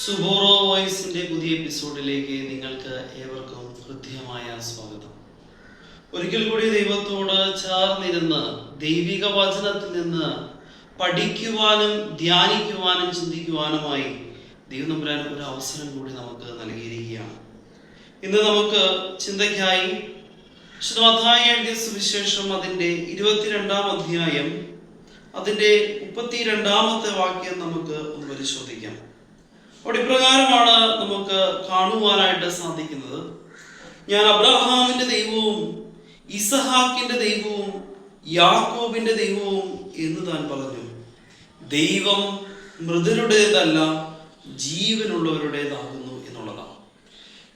സുബോറോ വോയിസിന്റെ പുതിയ എപ്പിസോഡിലേക്ക് നിങ്ങൾക്ക് ഏവർക്കും ഹൃദ്യമായ സ്വാഗതം. ഒരിക്കൽ കൂടി ദൈവത്തോട് ചേർന്നിരുന്ന് ദൈവിക വചനത്തിൽ നിന്ന് പഠിക്കുവാനും ധ്യാനിക്കുവാനും ചിന്തിക്കുവാനുമായി ദൈവം നമ്പുരാൻ ഒരു അവസരം കൂടി നമുക്ക് നൽകിയിരിക്കുകയാണ്. ഇന്ന് നമുക്ക് ചിന്തയ്ക്കായി ശ്രദ്ധായ സുവിശേഷം അതിന്റെ ഇരുപത്തിരണ്ടാം അധ്യായം അതിന്റെ മുപ്പത്തിരണ്ടാമത്തെ വാക്യം നമുക്ക് ഒന്ന് പരിശോധിക്കാം. അവിടെ ഇപ്രകാരമാണ് നമുക്ക് കാണുവാനായിട്ട് സാധിക്കുന്നത്. ഞാൻ അബ്രഹാമിന്റെ ദൈവവും ഇസഹാക്കിന്റെ ദൈവവും യാക്കോബിന്റെ ദൈവവും എന്ന് താൻ പറഞ്ഞു. ദൈവം മൃതരുടേതല്ല ജീവനുള്ളവരുടേതാകുന്നു എന്നുള്ളതാണ്.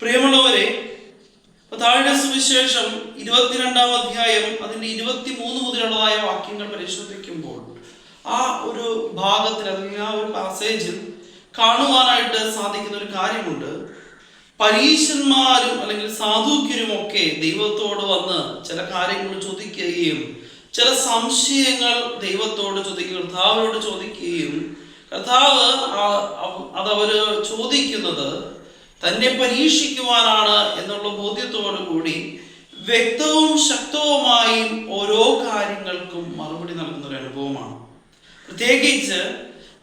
പ്രിയമുള്ളവരെ താഴെ സുവിശേഷം ഇരുപത്തിരണ്ടാം അധ്യായം അതിന്റെ ഇരുപത്തി മൂന്ന് മുതലുള്ളതായ വാക്യങ്ങൾ പരിശോധിക്കുമ്പോൾ ആ ഒരു ഭാഗത്തിൽ അല്ലെങ്കിൽ ആ ഒരു പാസേജിൽ കാണുവാനായിട്ട് സാധിക്കുന്ന ഒരു കാര്യമുണ്ട്. പരീശന്മാരും അല്ലെങ്കിൽ സാധുക്യരും ഒക്കെ ദൈവത്തോട് വന്ന് ചില കാര്യങ്ങൾ ചോദിക്കുകയും ചില സംശയങ്ങൾ ദൈവത്തോട് ചോദിക്കുകയും കർത്താവിനോട് ചോദിക്കുകയും കർത്താവ് അതവര് ചോദിക്കുന്നത് തന്നെ പരീക്ഷിക്കുവാനാണ് എന്നുള്ള ബോധ്യത്തോടു കൂടി വ്യക്തവും ശക്തവുമായും ഓരോ കാര്യങ്ങൾക്കും മറുപടി നൽകുന്ന ഒരു അനുഭവമാണ്. പ്രത്യേകിച്ച്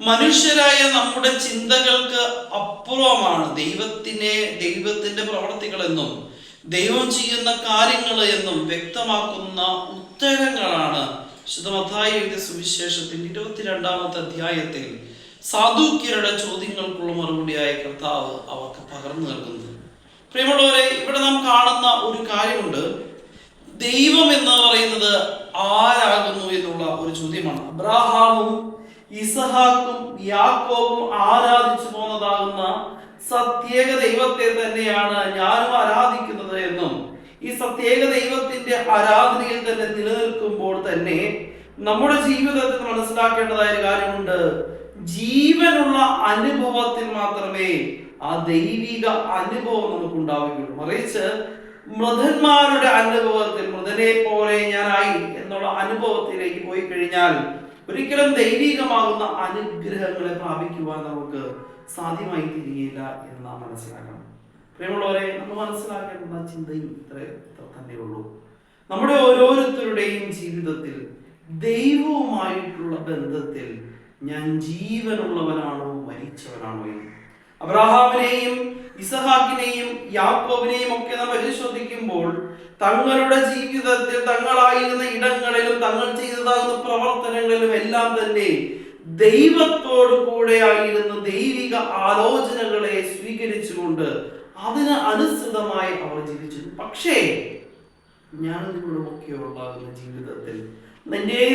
മനുഷ്യരായ നമ്മുടെ ചിന്തകൾക്ക് അപ്പുറമാണ് ദൈവത്തിനെ ദൈവത്തിന്റെ പ്രവർത്തികൾ എന്നും ദൈവം ചെയ്യുന്ന കാര്യങ്ങൾ എന്നും വ്യക്തമാക്കുന്ന ഉത്തരങ്ങളാണ് ശുദ്ധമത്തായി എഴുതിയ സുവിശേഷത്തിന്റെ ഇരുപത്തിരണ്ടാമത്തെ അധ്യായത്തിൽ സാധുക്യരുടെ ചോദ്യങ്ങൾക്കുള്ള മറുപടിയായ കർത്താവ് അവർക്ക് പകർന്നു നൽകുന്നത്. പ്രിയമുള്ളവരെ ഇവിടെ നാം കാണുന്ന ഒരു കാര്യമുണ്ട്. ദൈവം എന്ന് പറയുന്നത് ആരാകുന്നു എന്നുള്ള ഒരു ചോദ്യമാണ്. അബ്രാഹാമും ഇസഹാക്കും യാക്കോവും ആരാധിച്ചു പോന്നതാകുന്ന സത്യേക ദൈവത്തെ തന്നെയാണ് ഞാനും ആരാധിക്കുന്നത് എന്നും ഈ സത്യേക ദൈവത്തിന്റെ ആരാധനയിൽ തന്നെ നിലനിൽക്കുമ്പോൾ തന്നെ നമ്മുടെ ജീവിതത്തിൽ മനസ്സിലാക്കേണ്ടതായ ഒരു കാര്യമുണ്ട്. ജീവനുള്ള അനുഭവത്തിൽ മാത്രമേ ആ ദൈവിക അനുഭവം നമുക്ക് ഉണ്ടാവുകയുള്ളൂ മറിച്ച് മൃതന്മാരുടെ അനുഭവത്തിൽ മൃതനെ പോലെ ഞാനായി എന്നുള്ള അനുഭവത്തിലേക്ക് പോയി കഴിഞ്ഞാൽ ഒരിക്കലും ദൈവികമാകുന്ന അനുഗ്രഹങ്ങളെ പ്രാപിക്കുവാൻ നമുക്ക് സാധ്യമായി തീരുകയില്ല എന്ന് നാം മനസ്സിലാക്കണം. പ്രിയമുള്ളവരെ നമ്മൾ മനസ്സിലാക്കേണ്ട ചിന്തയും ഇത്ര ഇത്ര തന്നെയുള്ളൂ. നമ്മുടെ ഓരോരുത്തരുടെയും ജീവിതത്തിൽ ദൈവവുമായിട്ടുള്ള ബന്ധത്തിൽ ഞാൻ ജീവനുള്ളവനാണോ മരിച്ചവനാണോ എന്ന് അബ്രഹാമിനെയും ഇസഹാക്കിനെയും യാക്കോബിനെയും ഒക്കെ നാം പരിശോധിക്കുമ്പോൾ തങ്ങളുടെ ജീവിതത്തിൽ തങ്ങളായിരുന്ന ഇടങ്ങളിലും തങ്ങൾ ചെയ്തതാകുന്ന പ്രവർത്തനങ്ങളിലും എല്ലാം തന്നെ ദൈവത്തോടു കൂടെ ആയിരുന്ന ദൈവിക ആലോചനകളെ സ്വീകരിച്ചുകൊണ്ട് അതിന് അനുസൃതമായി അവർ ജീവിച്ചു പക്ഷേ ഞാൻ നിങ്ങളുടെ ഒക്കെ ഉണ്ടാകുന്ന ജീവിതത്തിൽ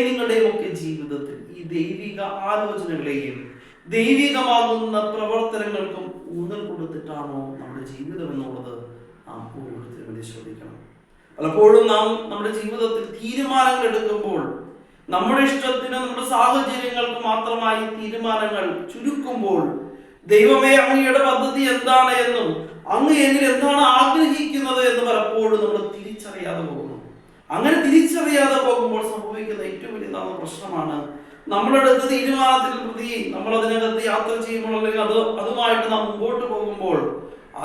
നിങ്ങളുടെയും ഒക്കെ ജീവിതത്തിൽ ഈ ദൈവിക ആലോചനകളെയും ദൈവികമാകുന്ന പ്രവർത്തനങ്ങൾക്കും ഊന്നൽ കൊടുത്തിട്ടാണോ നമ്മുടെ ജീവിതം എന്നുള്ളത് നാം ഓരോരുത്തരും പരിശോധിക്കണം പലപ്പോഴും നാം നമ്മുടെ ജീവിതത്തിൽ തീരുമാനങ്ങൾ എടുക്കുമ്പോൾ നമ്മുടെ ഇഷ്ടത്തിന് നമ്മുടെ സാഹചര്യങ്ങൾക്ക് മാത്രമായി തീരുമാനങ്ങൾ ചുരുക്കുമ്പോൾ ദൈവമേ അങ്ങയുടെ പദ്ധതി എന്താണ് എന്നും അങ്ങ് എന്നിൽ എന്താണ് ആഗ്രഹിക്കുന്നത് എന്ന് പലപ്പോഴും നമ്മൾ തിരിച്ചറിയാതെ പോകുന്നു. അങ്ങനെ തിരിച്ചറിയാതെ പോകുമ്പോൾ സംഭവിക്കുന്ന ഏറ്റവും വലിയ നാമ പ്രശ്നമാണ് നമ്മളെടുത്ത തീരുമാനത്തിൽ പ്രതി നമ്മൾ അതിനകത്ത് യാത്ര ചെയ്യുമ്പോൾ അല്ലെങ്കിൽ അത് അതുമായിട്ട് നാം മുമ്പോട്ട് പോകുമ്പോൾ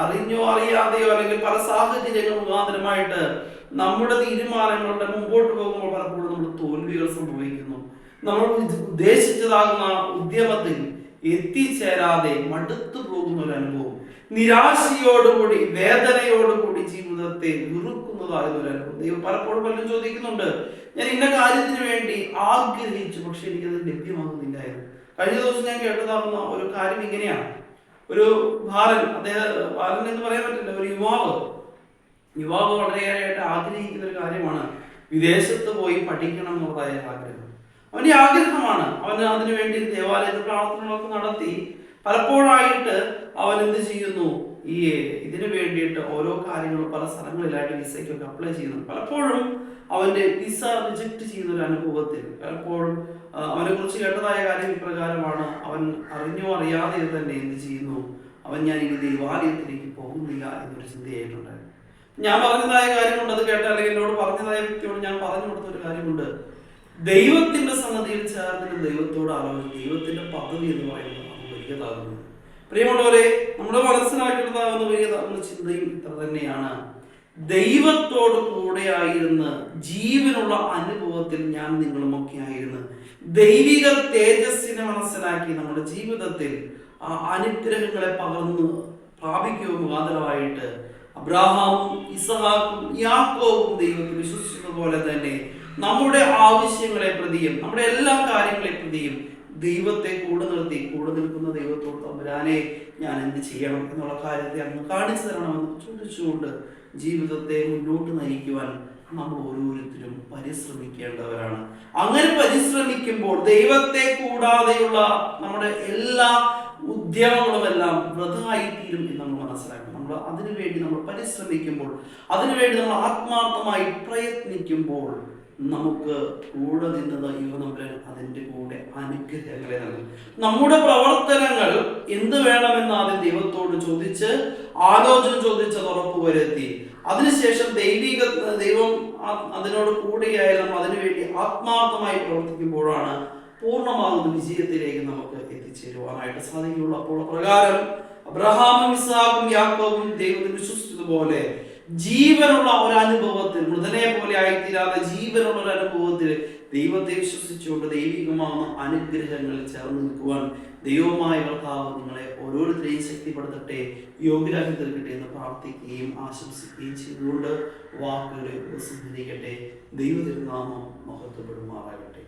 അറിഞ്ഞോ അറിയാതെയോ അല്ലെങ്കിൽ പല സാഹചര്യങ്ങൾ മുഖാന്തരമായിട്ട് നമ്മുടെ തീരുമാനങ്ങളുടെ മുമ്പോട്ട് പോകുമ്പോൾ പലപ്പോഴും നമ്മൾ തോൽവികൾ സംഭവിക്കുന്നു. നമ്മൾ ഉദ്ദേശിച്ചതാകുന്ന ഉദ്യമത്തിൽ എത്തിച്ചേരാതെ മടുത്തു പോകുന്ന ഒരു അനുഭവം. നിരാശയോടുകൂടി വേദനയോടുകൂടി ജീവിതത്തെ വെറുക്കുന്നതാകുന്ന ഒരു അനുഭവം. ദൈവം പലപ്പോഴും പലരും ചോദിക്കുന്നുണ്ട് ഞാൻ ഇന്ന കാര്യത്തിന് വേണ്ടി ആഗ്രഹിച്ചു പക്ഷെ എനിക്കത് ലഭ്യമാകുന്നില്ലായിരുന്നു കഴിഞ്ഞ ദിവസം ഞാൻ കേട്ടതാകുന്ന ഒരു കാര്യം ഇങ്ങനെയാണ്. ഒരു ബാലൻ അദ്ദേഹം ബാലൻ എന്ന് പറയാൻ പറ്റില്ല ഒരു യുവാവ്. യുവാവ് വളരെയേറെയായിട്ട് ആഗ്രഹിക്കുന്ന ഒരു കാര്യമാണ് വിദേശത്ത് പോയി പഠിക്കണം എന്നുള്ളതായ ആഗ്രഹം. അവന്റെ ആഗ്രഹമാണ് അവന് അതിനുവേണ്ടി ദേവാലയത്തിൽ പ്രാർത്ഥനകളൊക്കെ നടത്തി. പലപ്പോഴായിട്ട് അവൻ എന്ത് ചെയ്യുന്നു ഈ ഇതിനു വേണ്ടിയിട്ട് ഓരോ കാര്യങ്ങളും പല സ്ഥലങ്ങളിലായിട്ട് വിസയ്ക്കൊക്കെ അപ്ലൈ ചെയ്യുന്നു പലപ്പോഴും അവന്റെ വിസ റിജക്ട് ചെയ്യുന്ന ഒരു അനുഭവത്തിൽ പലപ്പോഴും അവനെ കുറിച്ച് കേട്ടതായ കാര്യം ഇപ്രകാരമാണ്. അവൻ അറിഞ്ഞോ അറിയാതെ തന്നെ എന്ത് ചെയ്യുന്നു? അവൻ ഞാൻ ഇനി ദൈവാലയത്തിലേക്ക് പോകുന്നില്ല എന്നൊരു ചിന്തയായിട്ടുണ്ട്. ഞാൻ പറഞ്ഞതായ കാര്യമുണ്ട്. അത് കേട്ട അല്ലെങ്കിൽ എന്നോട് പറഞ്ഞതായ വ്യക്തിയോട് ഞാൻ പറഞ്ഞു കൊടുത്ത ഒരു കാര്യമുണ്ട്. ദൈവത്തിന്റെ സന്നദ്ധിയിൽ ചേർന്നിട്ട് ദൈവത്തോട് ആലോചിച്ച് ദൈവത്തിന്റെ പദവി എന്ന് പറയുന്നത് വലിയതാകുന്നു. പ്രിയമുള്ളവരെ നമ്മുടെ മനസ്സിലാക്കേണ്ടതാകുന്ന വലിയതാകുന്ന ചിന്തയും ഇത്ര തന്നെയാണ്. ദൈവത്തോട് കൂടെ ആയിരുന്ന് ജീവനുള്ള അനുഭവത്തിൽ ഞാൻ നിങ്ങളുമൊക്കെ ആയിരുന്നു. ദൈവിക തേജസ്സിനെ മനസ്സിലാക്കി നമ്മുടെ ജീവിതത്തിൽ ആ അനുഗ്രഹങ്ങളെ പകർന്ന് പ്രാപിക്കുക മുഖാന്തരമായിട്ട് അബ്രാഹാമും ഇസഹാക്കും യാക്കോവും ദൈവത്തിൽ വിശ്വസിച്ചതുപോലെ തന്നെ നമ്മുടെ ആവശ്യങ്ങളെ പ്രതിയും നമ്മുടെ എല്ലാ കാര്യങ്ങളെ പ്രതിയും ദൈവത്തെ കൂടെ നിർത്തി കൂടെ നിൽക്കുന്ന ദൈവത്തോട് തമ്പുരാനെ ഞാൻ എന്ത് ചെയ്യണം എന്നുള്ള കാര്യത്തെ അങ്ങ് കാണിച്ചു തരണമെന്ന് ചോദിച്ചുകൊണ്ട് ജീവിതത്തെ മുന്നോട്ട് നയിക്കുവാൻ നമ്മൾ ഓരോരുത്തരും പരിശ്രമിക്കേണ്ടവരാണ്. അങ്ങനെ പരിശ്രമിക്കുമ്പോൾ ദൈവത്തെ കൂടാതെയുള്ള നമ്മുടെ എല്ലാ ഉദ്യമങ്ങളുമെല്ലാം വൃതായിത്തീരും എന്ന് നമ്മൾ മനസ്സിലാക്കണം. നമ്മൾ അതിനുവേണ്ടി നമ്മൾ പരിശ്രമിക്കുമ്പോൾ അതിനുവേണ്ടി നമ്മൾ ആത്മാർത്ഥമായി പ്രയത്നിക്കുമ്പോൾ നമുക്ക് കൂടെ നിന്നത് യുവനമ്പരൻ അതിന്റെ കൂടെ അനുഗ്രഹങ്ങളെ നൽകും. നമ്മുടെ പ്രവർത്തനങ്ങൾ എന്ത് വേണമെന്ന് ആദ്യം ദൈവത്തോട് ചോദിച്ച് ആലോചന ചോദിച്ച് അത് ഉറപ്പുവരുത്തി. അതിനുശേഷം ദൈവിക ദൈവം അതിനോട് കൂടിയായാലും അതിനുവേണ്ടി ആത്മാർത്ഥമായി പ്രവർത്തിക്കുമ്പോഴാണ് പൂർണമാകുന്ന വിജയത്തിലേക്ക് നമുക്ക് എത്തിച്ചേരുവാനായിട്ട് സാധിക്കുകയുള്ളൂ. അപ്പോൾ പ്രകാരം അബ്രഹാമും ഇസാഖും യാക്കോബും ദൈവത്തിൽ വിശ്വസിച്ചതുപോലെ ജീവനുള്ള ഒരു അനുഭവത്തിൽ മൃതനെ പോലെ ആയിത്തീരാതെ ജീവനുള്ള ഒരു അനുഭവത്തിൽ ദൈവത്തെ വിശ്വസിച്ചുകൊണ്ട് ദൈവികമാവുന്ന അനുഗ്രഹങ്ങളിൽ ചേർന്ന് നിൽക്കുവാൻ ദൈവമായ കർത്താവ് നിങ്ങളെ ഓരോരുത്തരെയും ശക്തിപ്പെടുത്തട്ടെ യോഗ്യരാക്കി തീർക്കട്ടെ എന്ന് പ്രാർത്ഥിക്കുകയും ആശംസിക്കുകയും ചെയ്തുകൊണ്ട് വാക്കുകളെ ഉപസംഹരിക്കട്ടെ. ദൈവത്തിൽ നാമം മഹത്വപ്പെടുമാറാകട്ടെ.